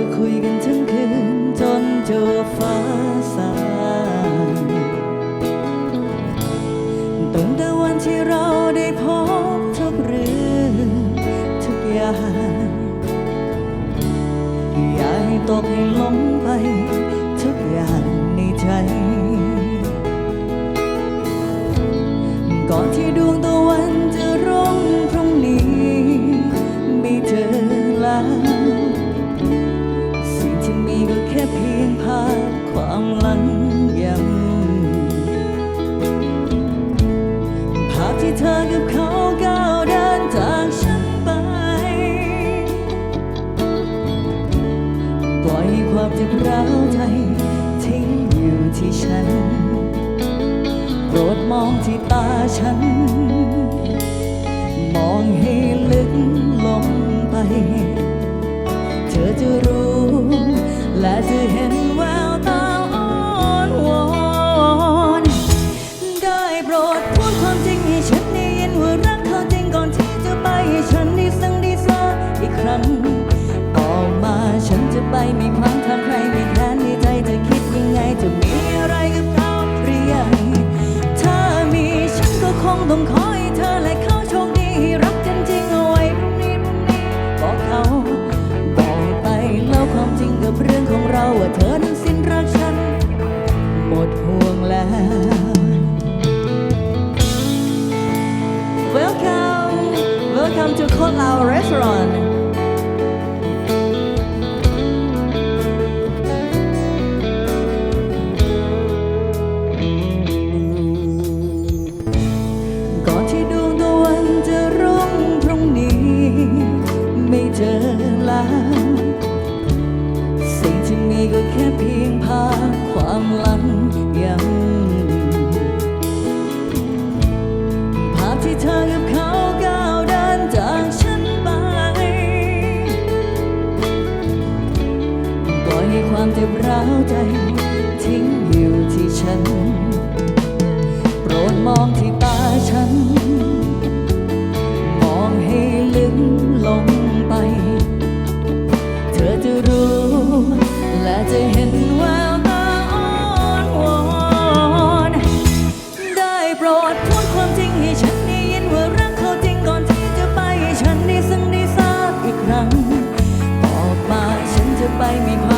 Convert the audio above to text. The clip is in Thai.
จะคุยกันทั้งคืน จนเจอฟ้าสางตั้งแต่วันที่เราได้พบทุกเรื่องทุกอย่างอยากให้ตกให้ล้มไปทุกอย่างในใจ ก่อนที่ดวงตะวันจะรุ่งพรุ่งนี้ไม่เจอแล้ว เธอกับเขาก้าวเดินจากฉันไป ปล่อยความเจ็บร้ใจ ทิ้งอยู่ที่ฉัน โปรดมองที่ตาฉัน มองให้ลึกลงไป เธอจะรู้และจะเห็น อเธอนั้นสิ้นรักฉัน หมดห่วงแล้ว Welcome Welcome to Khot Lao Restaurant จอแล้ว นี้ก็แค่เพียงพาความหลังยังภาพที่เธอกับเขาก้าวเดินจากฉันไปปล่อยให้ความเจ็บร้าวใจ ทิ้งอยู่ที่ฉัน โปรดมองที่ บอกมาฉันจะไปไม่มา